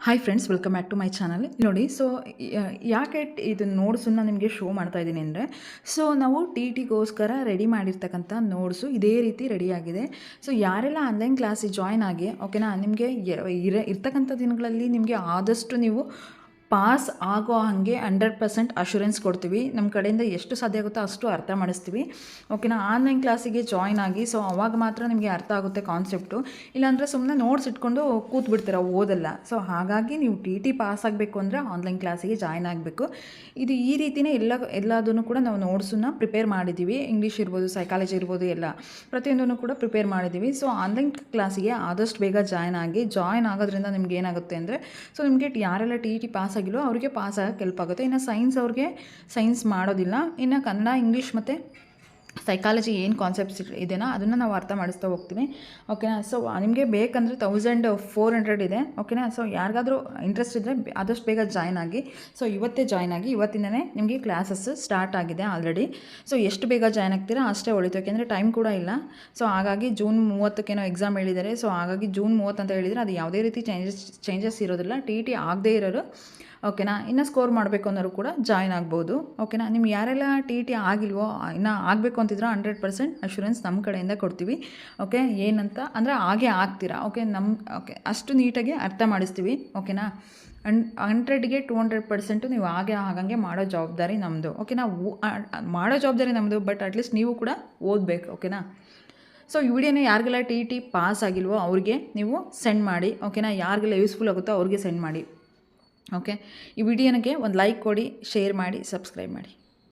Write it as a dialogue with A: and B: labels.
A: Hi friends welcome back to my channel ನೋಡಿ so ಯಾಕೆ ಇದು ನೋಟ್ಸನ್ನು ನಿಮಗೆ ಶೋ ಮಾಡ್ತಾ ಇದ್ದೀನಿ ಅಂದರೆ ಸೊ ನಾವು ಟಿ ಟಿಗೋಸ್ಕರ ರೆಡಿ ಮಾಡಿರ್ತಕ್ಕಂಥ ನೋಟ್ಸು ಇದೇ ರೀತಿ ರೆಡಿಯಾಗಿದೆ ಸೊ ಯಾರೆಲ್ಲ ಆನ್ಲೈನ್ ಕ್ಲಾಸಿಗೆ ಜಾಯ್ನ್ ಆಗಿ ಓಕೆನಾ ನಿಮಗೆ ಇರ, ಇರ್ತಕ್ಕಂಥ ದಿನಗಳಲ್ಲಿ ನಿಮಗೆ ಆದಷ್ಟು ನೀವು ಪಾಸ್ ಆಗೋ ಹಾಗೆ ಹಂಡ್ರೆಡ್ ಪರ್ಸೆಂಟ್ ಅಶ್ಯೂರೆನ್ಸ್ ಕೊಡ್ತೀವಿ. ನಮ್ಮ ಕಡೆಯಿಂದ ಎಷ್ಟು ಸಾಧ್ಯ ಆಗುತ್ತೋ ಅಷ್ಟು ಅರ್ಥ ಮಾಡಿಸ್ತೀವಿ. ಓಕೆನಾ ಆನ್ಲೈನ್ ಕ್ಲಾಸಿಗೆ ಜಾಯ್ನ್ ಆಗಿ ಸೊ ಅವಾಗ ಮಾತ್ರ ನಿಮಗೆ ಅರ್ಥ ಆಗುತ್ತೆ ಕಾನ್ಸೆಪ್ಟು ಇಲ್ಲಾಂದರೆ ಸುಮ್ಮನೆ ನೋಟ್ಸ್ ಇಟ್ಕೊಂಡು ಕೂತು ಬಿಡ್ತೀರ ಓದಲ್ಲ. ಸೊ ಹಾಗಾಗಿ ನೀವು ಟಿ ಟಿ ಪಾಸ್ ಆಗಬೇಕು ಅಂದರೆ ಆನ್ಲೈನ್ ಕ್ಲಾಸಿಗೆ ಜಾಯ್ನ್ ಆಗಬೇಕು. ಇದು ಈ ರೀತಿಯೇ ಎಲ್ಲ, ಎಲ್ಲದನ್ನು ಕೂಡ ನಾವು ನೋಟ್ಸನ್ನು ಪ್ರಿಪೇರ್ ಮಾಡಿದ್ದೀವಿ ಇಂಗ್ಲೀಷ್ ಇರ್ಬೋದು ಸೈಕಾಲಜಿ ಇರ್ಬೋದು, ಎಲ್ಲ. ಪ್ರತಿಯೊಂದನ್ನು ಕೂಡ ಪ್ರಿಪೇರ್ ಮಾಡಿದ್ದೀವಿ ಸೊ ಆನ್ಲೈನ್ ಕ್ಲಾಸಿಗೆ ಆದಷ್ಟು ಬೇಗ ಜಾಯ್ನ್ ಆಗಿ ಜಾಯ್ನ್ ಆಗೋದ್ರಿಂದ ನಿಮ್ಗೆ ಏನಾಗುತ್ತೆ ಅಂದರೆ ಸೊ ನಿಮಗೆ ಯಾರೆಲ್ಲ ಟಿ ಟಿ ಪಾಸ್ ಆಗಿಲ್ಲೋ ಅವರಿಗೆ ಪಾಸ್ ಆಗೋಕ್ಕೆ ಹೆಲ್ಪ್ ಆಗುತ್ತೆ. ಇನ್ನು ಸೈನ್ಸ್ ಅವ್ರಿಗೆ ಸೈನ್ಸ್ ಮಾಡೋದಿಲ್ಲ. ಇನ್ನು ಕನ್ನಡ ಇಂಗ್ಲೀಷ್ ಮತ್ತು ಸೈಕಾಲಜಿ ಏನು ಕಾನ್ಸೆಪ್ಟ್ಸ್ ಇದೆನಾ ಅದನ್ನು ನಾವು ಅರ್ಥ ಮಾಡಿಸ್ತಾ ಹೋಗ್ತೀವಿ. ಓಕೆನಾ ಸೊ ನಿಮಗೆ ಬೇಕಂದರೆ ತೌಸಂಡ್ ಫೋರ್ ಹಂಡ್ರೆಡ್ ಇದೆ. ಓಕೆನಾ ಸೊ ಯಾರಿಗಾದರೂ ಇಂಟ್ರೆಸ್ಟ್ ಇದ್ದರೆ ಆದಷ್ಟು ಬೇಗ ಜಾಯ್ನ್ ಆಗಿ. ಸೊ ಇವತ್ತೇ ಜಾಯ್ನ್ ಆಗಿ, ಇವತ್ತಿಂದನೇ ನಿಮಗೆ ಕ್ಲಾಸಸ್ ಸ್ಟಾರ್ಟ್ ಆಗಿದೆ ಆಲ್ರೆಡಿ ಸೊ ಎಷ್ಟು ಬೇಗ ಜಾಯ್ನ್ ಆಗ್ತೀರಾ? ಅಷ್ಟೇ ಒಳಿತು. ಯಾಕೆಂದರೆ ಟೈಮ್ ಕೂಡ ಇಲ್ಲ. ಸೊ ಹಾಗಾಗಿ ಜೂನ್ ಮೂವತ್ತಕ್ಕೇನೋ ಎಕ್ಸಾಮ್ ಹೇಳಿದ್ದಾರೆ. ಸೊ ಹಾಗಾಗಿ ಜೂನ್ ಮೂವತ್ತು ಅಂತ ಹೇಳಿದರೆ ಅದು ಯಾವುದೇ ರೀತಿ ಚೇಂಜಸ್ ಚೇಂಜಸ್ ಇರೋದಿಲ್ಲ. ಟಿ ಟಿ ಆಗದೇ ಇರೋರು ಓಕೆನಾ? ಇನ್ನು ಸ್ಕೋರ್ ಮಾಡಬೇಕು ಅನ್ನೋರು ಕೂಡ ಜಾಯ್ನ್ ಆಗ್ಬೋದು. ಓಕೆನಾ? ನಿಮ್ಗೆ ಯಾರೆಲ್ಲ ಟಿ ಟಿ ಆಗಿಲ್ವೋ, ಇನ್ನು ಆಗಬೇಕು ಅಂತಿದ್ರೋ ಹಂಡ್ರೆಡ್ ಪರ್ಸೆಂಟ್ ಅಶೂರೆನ್ಸ್ ನಮ್ಮ ಕಡೆಯಿಂದ ಕೊಡ್ತೀವಿ. ಓಕೆ? ಏನಂತ? ಅಂದರೆ ಹಾಗೆ ಆಗ್ತೀರಾ? ಓಕೆ? ನಮ್ಮ ಓಕೆ, ಅಷ್ಟು ನೀಟಾಗಿ ಅರ್ಥ ಮಾಡಿಸ್ತೀವಿ. ಓಕೆನಾ? ಅಂಡ್ ಹಂಡ್ರೆಡ್ಗೆ ಟು ಹಂಡ್ರೆಡ್ ಪರ್ಸೆಂಟು ನೀವು ಹಾಗೆ ಆಗಂಗೆ ಮಾಡೋ ಜವಾಬ್ದಾರಿ ನಮ್ಮದು ಓಕೆನಾ? ಮಾಡೋ ಜವಾಬ್ದಾರಿ ನಮ್ಮದು ಬಟ್ ಅಟ್ಲೀಸ್ಟ್ ನೀವು ಕೂಡ ಓದಬೇಕು. ಓಕೆನಾ? ಸೊ ಈ ವಿಡಿಯೋನ ಯಾರಿಗೆಲ್ಲ ಟಿ ಟಿ ಪಾಸ್ ಆಗಿಲ್ವೋ ಅವ್ರಿಗೆ ನೀವು ಸೆಂಡ್ ಮಾಡಿ. ಓಕೆನಾ? ಯಾರಿಗೆಲ್ಲ ಯೂಸ್ಫುಲ್ ಆಗುತ್ತೋ ಅವ್ರಿಗೆ ಸೆಂಡ್ ಮಾಡಿ. ಓಕೆ ಈ ವಿಡಿಯೋನಿಗೆ ಒಂದು ಲೈಕ್ ಕೊಡಿ ಶೇರ್ ಮಾಡಿ ಸಬ್ಸ್ಕ್ರೈಬ್ ಮಾಡಿ.